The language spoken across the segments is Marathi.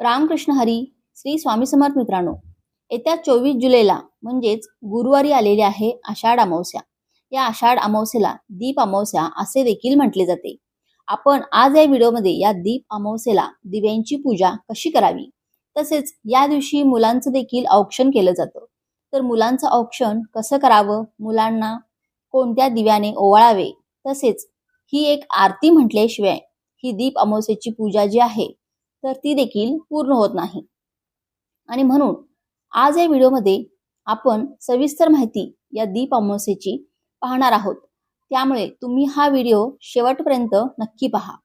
रामकृष्ण हरी श्री स्वामी समर्थ मित्रांनो येत्या चोवीस जुलैला म्हणजेच गुरुवारी आलेली आहे आषाढ अमावस्या. या आषाढ अमावस्येला दीप अमावस्या असे देखील म्हटले जाते. आपण आज या व्हिडिओमध्ये या दीप अमावस्येला दिव्यांची पूजा कशी करावी? तसेच या दिवशी मुलांचं देखील औक्षण केलं जातं. तर मुलांचं औक्षण कसं करावं? मुलांना कोणत्या दिव्याने ओवाळावे? तसेच ही एक आरती म्हटल्याशिवाय ही दीप अमावस्येची पूजा जी आहे तर ती देखील पूर्ण होत नाही. आणि म्हणून आज या व्हिडिओमध्ये आपण सविस्तर माहिती या दीप अमावस्येची पाहणार आहोत. त्यामुळे तुम्ही हा व्हिडिओ शेवटपर्यंत नक्की पहा.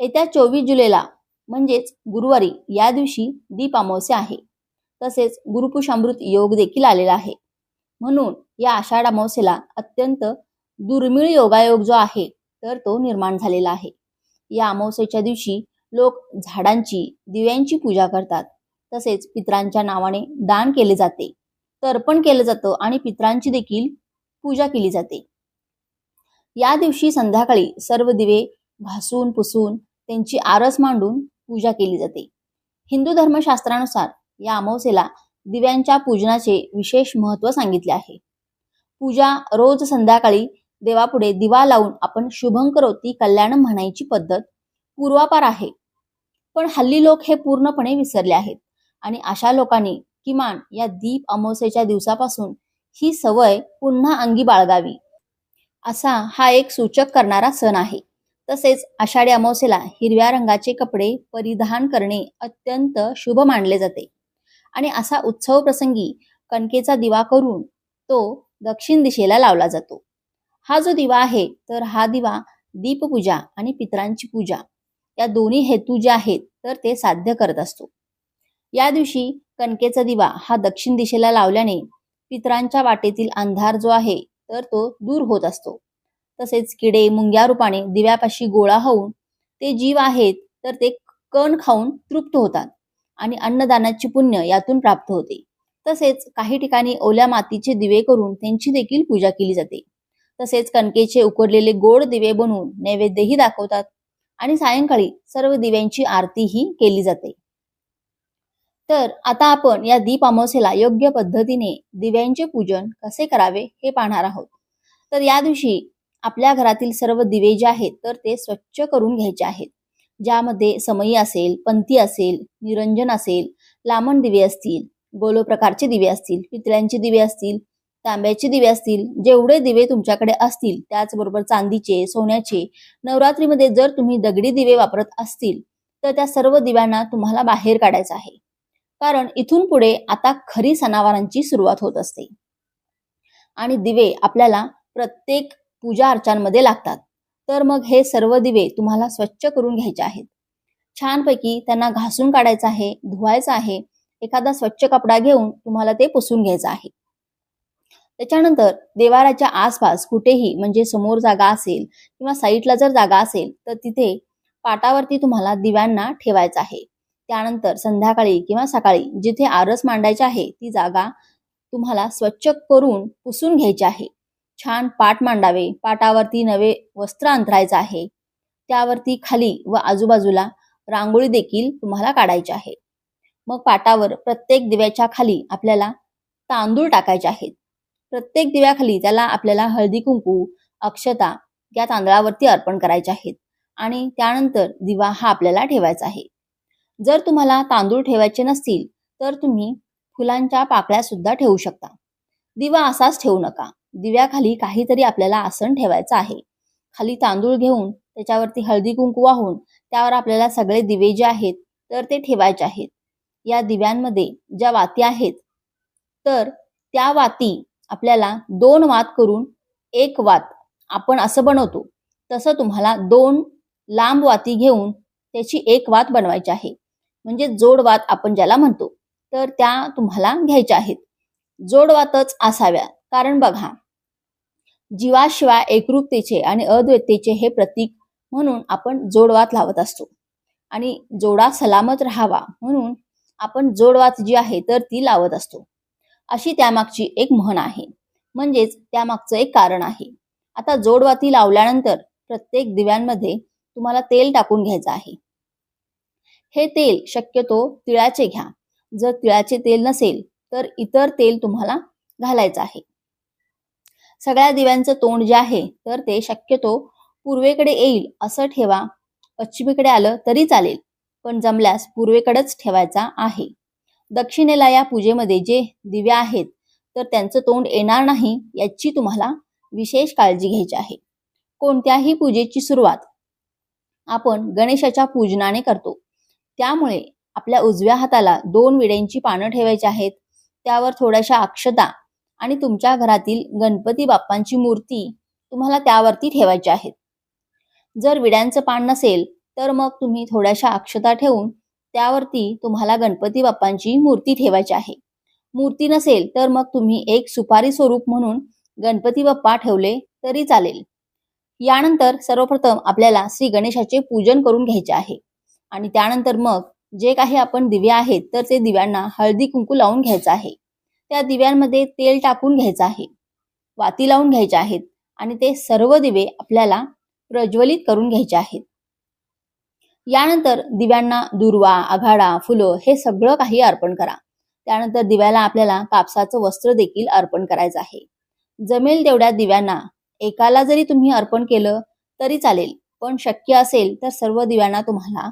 येत्या चोवीस जुलैला म्हणजेच गुरुवारी या दिवशी दीप अमावस्या आहे. तसेच गुरुपुषामृत योग देखील आलेला आहे. म्हणून या आषाढ अमावस्येला अत्यंत दुर्मिळ योगायोग जो आहे तर तो निर्माण झालेला आहे. या अमावस्येच्या दिवशी लोक झाडांची दिव्यांची पूजा करतात. तसेच पित्रांच्या नावाने दान केले जाते. तर्पण केलं जातं आणि पित्रांची देखील पूजा केली जाते. या दिवशी संध्याकाळी सर्व दिवे भासून पुसून त्यांची आरस मांडून पूजा केली जाते. हिंदू धर्मशास्त्रानुसार या अमावस्येला दिव्यांच्या पूजनाचे विशेष महत्त्व सांगितले आहे. पूजा रोज संध्याकाळी देवापुढे दिवा लावून आपण शुभंकरोती कल्याण म्हणायची पद्धत पूर्वापार आहे. पण हल्ली लोक हे पूर्णपणे विसरले आहेत. आणि अशा लोकांनी किमान या दीप अमावस्येच्या दिवसापासून ही सवय पुन्हा अंगी बाळगावी. असा हा एक सूचक करणारा सण आहे. तसेच आषाढी अमावस्येला हिरव्या रंगाचे कपडे परिधान करणे अत्यंत शुभ मानले जाते. आणि असा उत्सव प्रसंगी कणकेचा दिवा करून तो दक्षिण दिशेला लावला जातो. हा जो दिवा आहे तर हा दिवा दीपपूजा आणि पितरांची पूजा या दोन्ही हेतू जे आहेत तर ते साध्य करत असतो. या दिवशी कणकेचा दिवा हा दक्षिण दिशेला लावल्याने पितरांच्या वाटेतील अंधार जो आहे तर तो दूर होत असतो. तसेच किडे मुंग्या रूपाने दिव्यापाशी गोळा होऊन ते जीव आहेत तर ते कण खाऊन तृप्त होतात आणि अन्नदानाची पुण्य यातून प्राप्त होते. तसेच काही ठिकाणी ओल्या मातीचे दिवे करून त्यांची देखील पूजा केली जाते. तसेच कणकेचे उकडलेले गोड दिवे बनवून नैवेद्यही दाखवतात. आणि सायंकाळी सर्व दिव्यांची आरतीही केली जाते. तर आता आपण या दीप अमावस्येला योग्य पद्धतीने दिव्यांचे पूजन कसे करावे हे पाहणार आहोत. तर या दिवशी आपल्या घरातील सर्व दिवे जे आहेत तर ते स्वच्छ करून घ्यायचे आहेत. ज्यामध्ये समयी असेल पंथी असेल निरंजन असेल लामण दिवे असतील गोलो प्रकारचे दिवे असतील पितळ्यांचे दिवे असतील तांब्याचे दिवे असतील जेवढे दिवे तुमच्याकडे असतील त्याचबरोबर चांदीचे सोन्याचे नवरात्रीमध्ये जर तुम्ही दगडी दिवे वापरत असतील तर त्या सर्व दिव्यांना तुम्हाला बाहेर काढायचं आहे. कारण इथून पुढे आता खरी सणावारांची सुरुवात होत असते. आणि दिवे आपल्याला प्रत्येक पूजा अर्चांमध्ये लागतात. तर मग हे सर्व दिवे तुम्हाला स्वच्छ करून घ्यायचे आहेत. छानपैकी त्यांना घासून काढायचं आहे धुवायचं आहे. एखादा स्वच्छ कपडा घेऊन तुम्हाला ते पुसून घ्यायचं आहे. त्याच्यानंतर देवाराच्या आसपास कुठेही म्हणजे समोर जागा असेल किंवा साईडला जर जागा असेल तर तिथे पाटावरती तुम्हाला दिव्यांना ठेवायचं आहे. त्यानंतर संध्याकाळी किंवा सकाळी जिथे आरस मांडायची आहे ती जागा तुम्हाला स्वच्छ करून पुसून घ्यायची आहे. छान पाट मांडावे पाटावरती नवे वस्त्र अंतरायचं आहे. त्यावरती खाली व आजूबाजूला रांगोळी देखील तुम्हाला काढायची आहे. मग पाटावर प्रत्येक दिव्याच्या खाली आपल्याला तांदूळ टाकायचे आहेत. प्रत्येक दिव्याखाली त्याला आपल्याला हळदी कुंकू अक्षता या तांदळावरती अर्पण करायचे आहेत. आणि त्यानंतर दिवा हा आपल्याला ठेवायचा आहे. जर तुम्हाला तांदूळ ठेवायचे नसतील तर तुम्ही फुलांच्या पाकळ्या सुद्धा ठेवू शकता. दिवा असाच ठेवू नका. दिव्याखाली काहीतरी आपल्याला आसन ठेवायचं आहे. खाली तांदूळ घेऊन त्याच्यावरती हळदी कुंकू वाहून त्यावर आपल्याला सगळे दिवे जे आहेत तर ते ठेवायचे आहेत. या दिव्यांमध्ये ज्या वाती आहेत तर त्या वाती आपल्याला दोन वात करून एक वात आपण असं बनवतो तसं तुम्हाला दोन लांब वाती घेऊन त्याची एक वात बनवायची आहे. म्हणजे जोडवात आपण ज्याला म्हणतो तर त्या तुम्हाला घ्यायच्या आहेत. जोडवातच असाव्या. कारण बघा जीवाशिवाय एकरूपतेचे आणि अद्वैतेचे हे प्रतीक म्हणून आपण जोडवात लावत असतो. आणि जोडा सलामत राहावा म्हणून आपण जोडवात जी आहे तर ती लावत असतो. अशी त्यामागची एक म्हण आहे. म्हणजेच त्यामागचं एक कारण आहे. आता जोडवाती लावल्यानंतर प्रत्येक दिव्यांमध्ये तुम्हाला तेल टाकून घ्यायचं आहे. हे तेल शक्यतो तिळाचे घ्या. जर तिळाचे तेल नसेल तर इतर तेल तुम्हाला घालायचं आहे. सगळ्या दिव्यांचं तोंड जे आहे तर ते शक्यतो पूर्वेकडे येईल असं ठेवा. पश्चिमेकडे आलं तरी चालेल पण जमल्यास पूर्वेकडेच ठेवायचा आहे. दक्षिणेला या पूजेमध्ये जे दिवे आहेत तर त्यांचं तोंड येणार नाही याची तुम्हाला विशेष काळजी घ्यायची आहे. कोणत्याही पूजेची सुरुवात आपण गणेशाच्या पूजनाने करतो. त्यामुळे आपल्या उजव्या हाताला दोन विड्यांची पानं ठेवायची आहेत त्यावर थोड्याशा अक्षता आणि तुमच्या घरातील गणपती बाप्पांची मूर्ती तुम्हाला त्यावरती ठेवायची आहेत. जर विड्यांचं पान नसेल तर मग तुम्ही थोड्याशा अक्षता ठेवून त्यावरती तुम्हाला गणपती बाप्पांची मूर्ती ठेवायची आहे. मूर्ती नसेल तर मग तुम्ही एक सुपारी स्वरूप म्हणून गणपती बाप्पा ठेवले तरी चालेल. यानंतर सर्वप्रथम आपल्याला श्री गणेशाचे पूजन करून घ्यायचे आहे. आणि त्यानंतर मग जे काही आपण दिवे आहेत तर ते दिव्यांना हळदी कुंकू लावून घ्यायचं आहे. त्या दिव्यांमध्ये तेल टाकून घ्यायचं आहे. वाती लावून घ्यायच्या आहेत. आणि ते सर्व दिवे आपल्याला प्रज्वलित करून घ्यायचे आहेत. यानंतर दिव्यांना दुर्वा आघाडा फुलं हे सगळं काही अर्पण करा. त्यानंतर दिव्याला आपल्याला कापसाचं वस्त्र देखील अर्पण करायचं आहे. जमेल तेवढ्या दिव्यांना एकाला जरी तुम्ही अर्पण केलं तरी चालेल पण शक्य असेल तर सर्व दिव्यांना तुम्हाला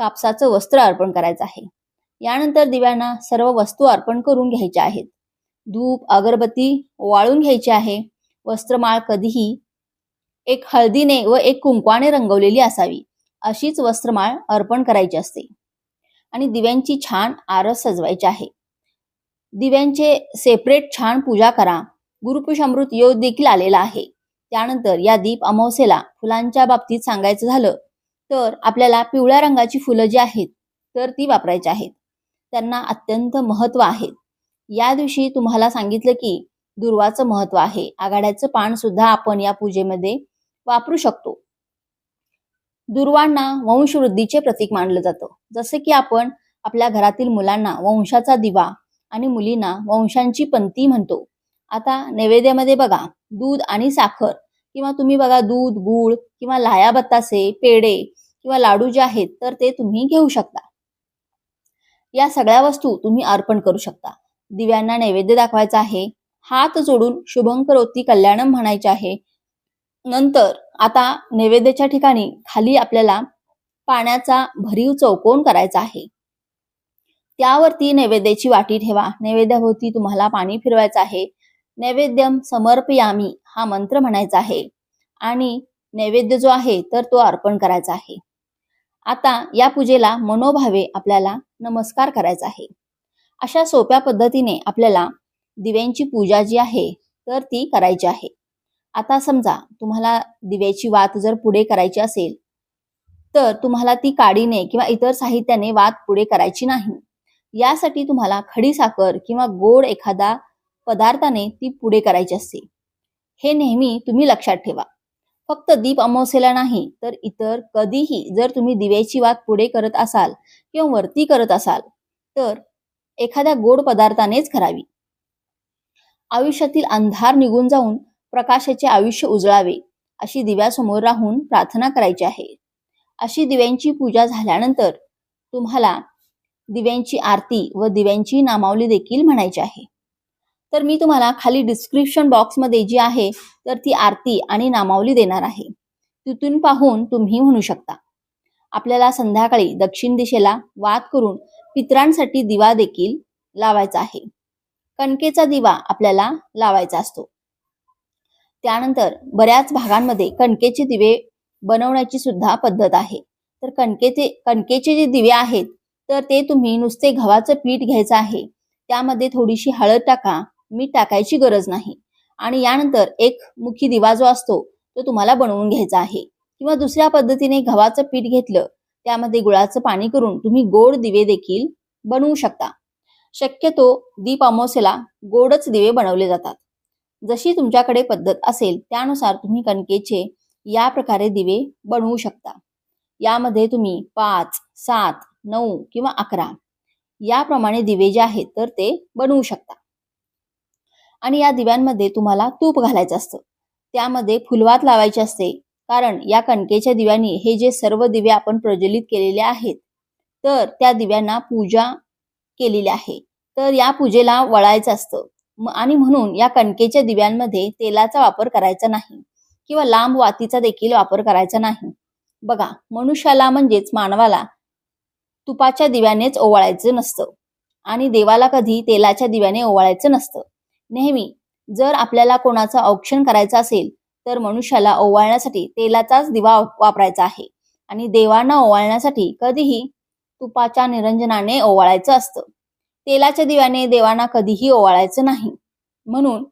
कापसाचं वस्त्र अर्पण करायचं आहे. यानंतर दिव्यांना सर्व वस्तू अर्पण करून घ्यायच्या आहेत. धूप अगरबत्ती वाळून घ्यायची आहे. वस्त्रमाळ कधीही एक हळदीने व एक कुंकवाने रंगवलेली असावी. अशीच वस्त्रमाळ अर्पण करायची असते. आणि दिव्यांची छान आरस सजवायची आहे. दिव्यांचे सेपरेट छान पूजा करा. गुरुपुषामृत योग देखील आलेला आहे. त्यानंतर या दीप अमावस्येला फुलांच्या बाबतीत सांगायचं झालं तर आपल्याला पिवळ्या रंगाची फुलं जी आहेत तर ती वापरायची आहेत. त्यांना अत्यंत महत्त्व आहे. या दिवशी तुम्हाला सांगितलं की दुर्वाचं महत्त्व आहे. आघाड्याचं पान सुद्धा आपण या पूजेमध्ये वापरू शकतो. दुर्वांना वंशवृद्धीचे प्रतीक मानलं जातं. जसे की आपण आपल्या घरातील मुलांना वंशाचा दिवा आणि मुलींना वंशांची पंथी म्हणतो. आता नैवेद्यामध्ये बघा दूध आणि साखर. किंवा तुम्ही बघा दूध गूळ किंवा लाया बत्तासे पेढे किंवा लाडू जे आहेत तर ते तुम्ही घेऊ शकता. या सगळ्या वस्तू तुम्ही अर्पण करू शकता. दिव्यांना नैवेद्य दाखवायचा आहे. हात जोडून शुभंकरोती कल्याणम म्हणायचे आहे. नंतर आता नैवेद्याच्या ठिकाणी खाली आपल्याला पाण्याचा भरीव चौकोन करायचा आहे. त्यावरती नैवेद्याची वाटी ठेवा. नैवेद्याभोवती तुम्हाला पाणी फिरवायचं आहे. नैवेद्यम समर्पयामी हा मंत्र म्हणायचा आहे. आणि नैवेद्य जो आहे तर तो अर्पण करायचा आहे. आता या पूजेला मनोभावे आपल्याला नमस्कार करायचा आहे. अशा सोप्या पद्धतीने आपल्याला दिव्यांची पूजा जी आहे तर ती करायची आहे. आता समजा तुम्हाला दिव्याची वात जर पुढे करायची असेल तर तुम्हाला ती काडीने किंवा इतर साहित्याने वात पुढे करायची नाही. यासाठी तुम्हाला खडी साखर किंवा गोड एखादा पदार्थाने ती पुढे करायची असते. हे नेहमी तुम्ही लक्षात ठेवा. फक्त दीप अमावस्येला नाही तर इतर कधीही जर तुम्ही दिव्याची वात पुढे करत असाल किंवा वरती करत असाल तर एखाद्या गोड पदार्थानेच करावी. आयुष्यातील अंधार निघून जाऊन प्रकाशाचे आयुष्य उजळावे अशी दिव्यासमोर राहून प्रार्थना करायची आहे. अशी दिव्यांची पूजा झाल्यानंतर तुम्हाला दिव्यांची आरती व दिव्यांची नामावली देखील म्हणायची आहे. तर मी तुम्हाला खाली डिस्क्रिप्शन बॉक्समध्ये जी आहे तर ती आरती आणि नामावली देणार आहे. तिथून पाहून तुम्ही म्हणू शकता. आपल्याला संध्याकाळी दक्षिण दिशेला वाद करून पित्रांसाठी दिवा देखील लावायचा आहे. कणकेचा दिवा आपल्याला लावायचा असतो. त्यानंतर बऱ्याच भागांमध्ये कणकेचे दिवे बनवण्याची सुद्धा पद्धत आहे. तर कणकेचे कणकेचे जे दिवे आहेत तर ते तुम्ही नुसते गव्हाचं पीठ घ्यायचं आहे. त्यामध्ये थोडीशी हळद टाका मीठ टाकायची गरज नाही. आणि यानंतर एक मुखी दिवा जो असतो तो तुम्हाला बनवून घ्यायचा आहे. किंवा दुसऱ्या पद्धतीने गव्हाचं पीठ घेतलं त्यामध्ये गुळाचं पाणी करून तुम्ही गोड दिवे देखील बनवू शकता. शक्यतो दीप अमावस्येला गोडच दिवे बनवले जातात. जशी तुमच्याकडे पद्धत असेल त्यानुसार तुम्ही कणकेचे या प्रकारे दिवे बनवू शकता. यामध्ये तुम्ही पाच सात नऊ किंवा अकरा याप्रमाणे दिवे जे आहेत तर ते बनवू शकता. आणि या दिव्यांमध्ये तुम्हाला तूप घालायचं असतं. त्यामध्ये फुलवात लावायचे असते. कारण या कणकेच्या दिव्यांनी हे जे सर्व दिवे आपण प्रज्वलित केलेले आहेत तर त्या दिव्यांना पूजा केलेली आहे. तर या पूजेला वळायचं असतं. आणि म्हणून या कणकेच्या दिव्यांमध्ये तेलाचा वापर करायचा नाही किंवा लांब वातीचा देखील वापर करायचा नाही. बघा मनुष्याला म्हणजेच मानवाला तुपाच्या दिव्यानेच ओवाळायचं नसतं आणि देवाला कधी तेलाच्या दिव्याने ओवाळायचं नसतं. नेहमी जर आपल्याला कोणाचं औक्षण करायचं असेल तर मनुष्याला ओवाळण्यासाठी तेलाचाच दिवा वापरायचा आहे आणि देवांना ओवाळण्यासाठी कधीही तुपाच्या निरंजनाने ओवाळायचं असतं. तेलाच्या दिव्याने देवांना कधीही ओवाळायचं नाही. म्हणून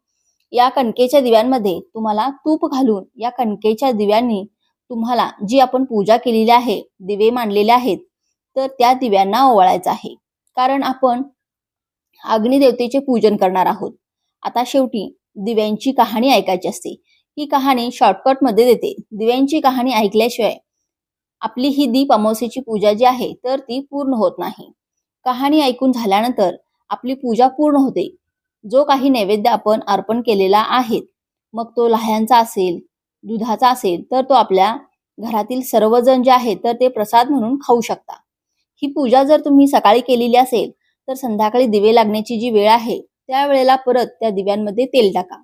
या कणकेच्या दिव्यांमध्ये तुम्हाला तूप घालून या कणकेच्या दिव्यांनी तुम्हाला जी आपण पूजा केलेली आहे दिवे मांडलेले आहेत तर त्या दिव्यांना ओवाळायचं आहे. कारण आपण अग्निदेवतेचे पूजन करणार आहोत. आता शेवटी दिव्यांची कहाणी ऐकायची असते. ही कहाणी शॉर्टकटमध्ये देते. दिव्यांची कहाणी ऐकल्याशिवाय आपली ही दीप अमावस्येची पूजा जी आहे तर ती पूर्ण होत नाही. कहाणी ऐकून झाल्यानंतर आपली पूजा पूर्ण होते. जो काही नैवेद्य आपण अर्पण केलेला आहे मग तो लाह्यांचा असेल दुधाचा असेल तर तो आपल्या घरातील सर्वजण जे आहेत तर ते प्रसाद म्हणून खाऊ शकता. ही पूजा जर तुम्ही सकाळी केलेली असेल तर संध्याकाळी दिवे लागण्याची जी वेळ आहे त्या वेळेला परत त्या दिव्यांमध्ये तेल टाका.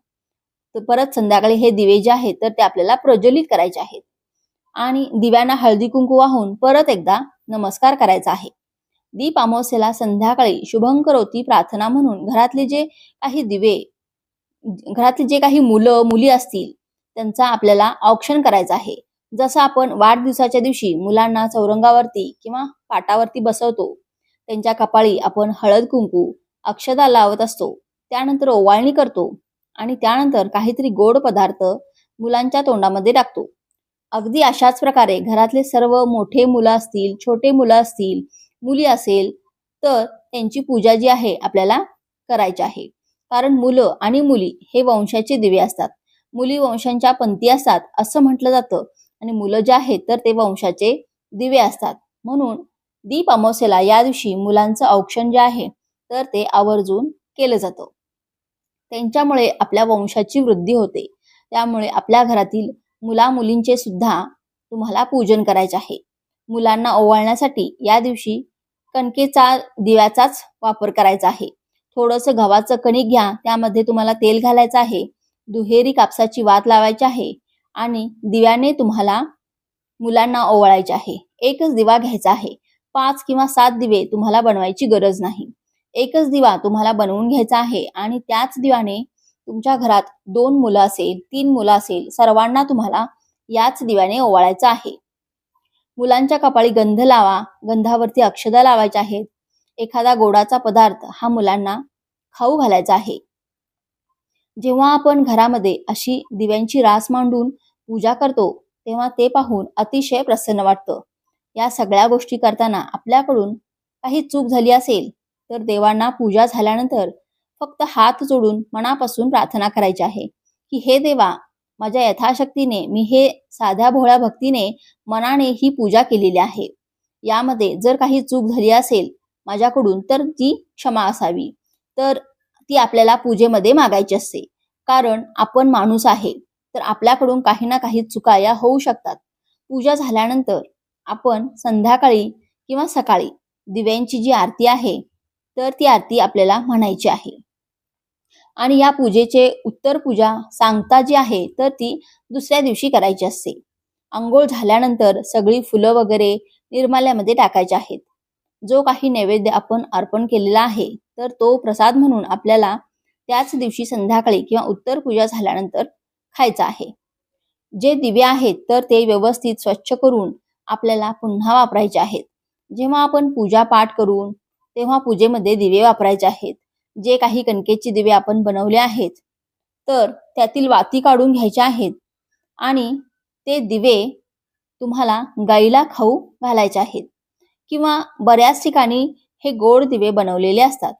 तर परत संध्याकाळी हे दिवे जे आहेत तर ते आपल्याला प्रज्वलित करायचे आहेत. आणि दिव्यांना हळदी कुंकू वाहून परत एकदा नमस्कार करायचा आहे. दीप अमावस्येला संध्याकाळी शुभंकरोती प्रार्थना म्हणून घरातले जे काही दिवे घरातले जे काही मुलं मुली असतील त्यांचा आपल्याला औक्षण करायचं आहे. जसं आपण वाढदिवसाच्या दिवशी मुलांना चौरंगावरती किंवा पाटावरती बसवतो त्यांच्या कपाळी आपण हळद कुंकू अक्षदा लावत असतो त्यानंतर ओवाळणी करतो आणि त्यानंतर काहीतरी गोड पदार्थ मुलांच्या तोंडामध्ये टाकतो. अगदी अशाच प्रकारे घरातले सर्व मोठे मुलं असतील छोटे मुलं असतील मुली असेल तर त्यांची पूजा जी आहे आपल्याला करायची आहे. कारण मुलं आणि मुली हे वंशाचे दिवे असतात. मुली वंशांच्या पंथी असतात असं म्हटलं जातं. आणि मुलं जे आहेत तर ते वंशाचे दिवे असतात. म्हणून दीप अमावस्येला या दिवशी मुलांचं औक्षण जे आहे तर ते आवर्जून केलं जातं. त्यांच्यामुळे आपल्या वंशाची वृद्धी होते. त्यामुळे आपल्या घरातील मुला मुलींचे सुद्धा तुम्हाला पूजन करायचे आहे. मुलांना ओवाळण्यासाठी या दिवशी कणकेचा दिव्याचाच वापर करायचा आहे. थोडंसं गव्हाचं कणिक घ्या त्यामध्ये तुम्हाला तेल घालायचं आहे दुहेरी कापसाची वात लावायची आहे आणि दिव्याने तुम्हाला मुलांना ओवाळायचे आहे. एकच दिवा घ्यायचा आहे. पाच किंवा सात दिवे तुम्हाला बनवायची गरज नाही. एकच दिवा तुम्हाला बनवून घ्यायचा आहे आणि त्याच दिव्याने तुमच्या घरात दोन मुलं असेल तीन मुलं असेल सर्वांना तुम्हाला याच दिव्याने ओवाळायचं आहे. मुलांच्या कपाळी गंध लावा गंधावरती अक्षदा लावायच्या आहेत. एखादा गोडाचा पदार्थ हा मुलांना खाऊ घालायचा आहे. जेव्हा आपण घरामध्ये अशी दिव्यांची रास मांडून पूजा करतो तेव्हा ते पाहून अतिशय प्रसन्न वाटतं. या सगळ्या गोष्टी करताना आपल्याकडून काही चूक झाली असेल तर देवांना पूजा झाल्यानंतर फक्त हात जोडून मनापासून प्रार्थना करायची आहे की हे देवा माझ्या यथाशक्तीने मी हे साध्या भोळ्या भक्तीने मनाने ही पूजा केलेली आहे. यामध्ये जर काही चूक झाली असेल माझ्याकडून तर ती क्षमा असावी. तर ती आपल्याला पूजेमध्ये मागायची असते. कारण आपण माणूस आहे तर आपल्याकडून काही ना काही चुका या होऊ शकतात. पूजा झाल्यानंतर आपण संध्याकाळी किंवा सकाळी दिव्यांची जी आरती आहे तर ती आरती आपल्याला म्हणायची आहे. आणि या पूजेचे उत्तर पूजा सांगता जी आहे तर ती दुसऱ्या दिवशी करायची असते. आंघोळ झाल्यानंतर सगळी फुलं वगैरे निर्माल्यामध्ये टाकायची आहेत. जो काही नैवेद्य आपण अर्पण केलेला आहे तर तो प्रसाद म्हणून आपल्याला त्याच दिवशी संध्याकाळी किंवा उत्तर पूजा झाल्यानंतर खायचा आहे. जे दिवे आहेत तर ते व्यवस्थित स्वच्छ करून आपल्याला पुन्हा वापरायचे आहेत. जेव्हा आपण पूजा पाठ करून तेव्हा पूजेमध्ये दिवे वापरायचे आहेत. जे काही कणकेचे दिवे आपण बनवले आहेत तर त्यातील वाती काढून घ्यायच्या आहेत आणि ते दिवे तुम्हाला गाईला खाऊ घालायचे आहेत किंवा बऱ्याच ठिकाणी हे गोड दिवे बनवलेले असतात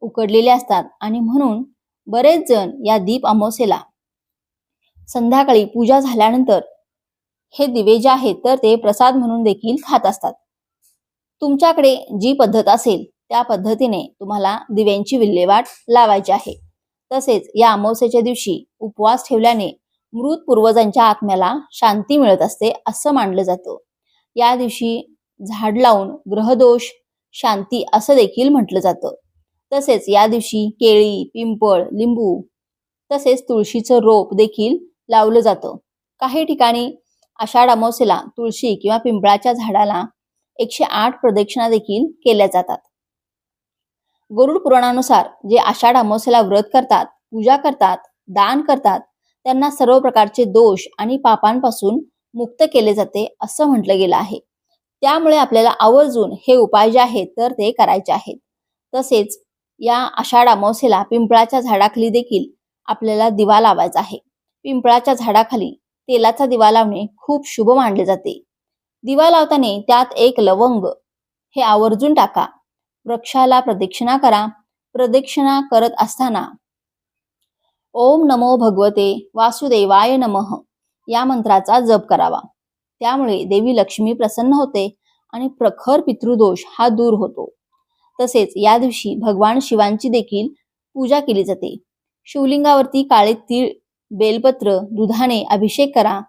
उकडलेले असतात आणि म्हणून बरेच जण या दीप अमावस्येला संध्याकाळी पूजा झाल्यानंतर हे दिवे जे आहेत तर ते प्रसाद म्हणून देखील खात असतात. तुमच्याकडे जी पद्धत असेल त्या पद्धतीने तुम्हाला दिव्यांची विल्हेवाट लावायची आहे. तसेच या अमावस्येच्या दिवशी उपवास ठेवल्याने मृत पूर्वजांच्या आत्म्याला शांती मिळत असते असं मानलं जातं. या दिवशी झाड लावून ग्रहदोष शांती असं देखील म्हटलं जातं. तसेच या दिवशी केळी पिंपळ लिंबू तसेच तुळशीचं रोप देखील लावलं जातं. काही ठिकाणी आषाढ अमावस्येला तुळशी किंवा पिंपळाच्या झाडाला एकशे आठ प्रदक्षिणा देखील केल्या जातात. गरुड पुराणानुसार जे आषाढ अमावस्येला व्रत करतात पूजा करतात दान करतात त्यांना सर्व प्रकारचे दोष आणि पापांपासून मुक्त केले जाते असं म्हटलं गेलं आहे. त्यामुळे आपल्याला आवर्जून हे उपाय जे आहेत तर ते करायचे आहेत. तसेच या आषाढ अमावस्येला पिंपळाच्या झाडाखाली देखील आपल्याला दिवा लावायचा आहे. पिंपळाच्या झाडाखाली तेलाचा दिवा लावणे खूप शुभ मानले जाते. दिवा लावताना त्यात एक लवंग हे आवर्जून टाका. वृक्षाला प्रदक्षिणा करा. प्रदक्षिणा करत असताना ओम नमो भगवते वासुदेवाय नमः या मंत्राचा जप करावा. त्यामुळे देवी लक्ष्मी प्रसन्न होते आणि प्रखर पितृदोष हा दूर होतो. तसेच या दिवशी भगवान शिवांची देखील पूजा केली जाते. शिवलिंगावरती काळे तीळ बेलपत्र दुधाने अभिषेक करा.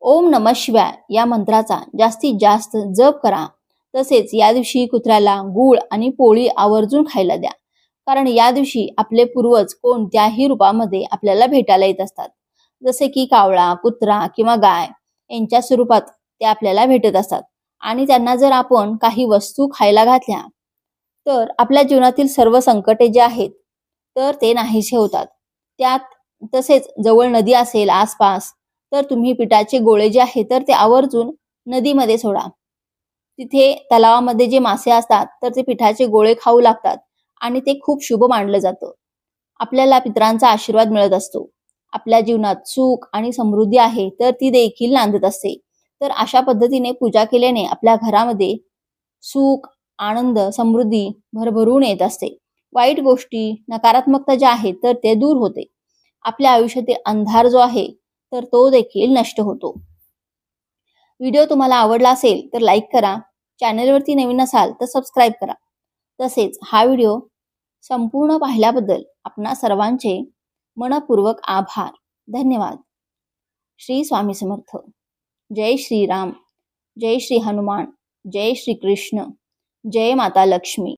ओम नम शिवाय या मंत्राचा जास्तीत जास्त जप करा. तसेच या दिवशी कुत्र्याला गूळ आणि पोळी आवर्जून खायला द्या. कारण या दिवशी आपले पूर्वज कोणत्याही रूपामध्ये आपल्याला भेटायला येत असतात. जसे की कावळा कुत्रा किंवा गाय यांच्या स्वरूपात ते आपल्याला भेटत असतात. आणि त्यांना जर आपण काही वस्तू खायला घातल्या तर आपल्या जीवनातील सर्व संकटे जे आहेत तर ते नाहीसे होतात. त्यात तसेच जवळ नदी असेल आसपास तर तुम्ही पिठाचे गोळे जे आहेत तर ते आवर्जून नदीमध्ये सोडा. तिथे तलावामध्ये जे मासे असतात तर ते पिठाचे गोळे खाऊ लागतात आणि ते खूप शुभ मानलं जातं. आपल्याला पित्रांचा आशीर्वाद मिळत असतो. आपल्या जीवनात सुख आणि समृद्धी आहे तर ती देखील नांदत असते. तर अशा पद्धतीने पूजा केल्याने आपल्या घरामध्ये सुख आनंद समृद्धी भरभरून येत असते. वाईट गोष्टी नकारात्मकता ज्या आहेत तर ते दूर होते. आपल्या आयुष्यातील अंधार जो आहे तर तो देखील नष्ट होतो. व्हिडिओ तुम्हाला आवडला असेल तर लाईक करा. चॅनलवरती नवीन असाल तर सबस्क्राईब करा. तसेच हा व्हिडिओ संपूर्ण पाहिल्याबद्दल आपणा सर्वांचे मनपूर्वक आभार. धन्यवाद. श्री स्वामी समर्थ. जय श्रीराम. जय श्री हनुमान. जय श्री कृष्ण. जय माता लक्ष्मी.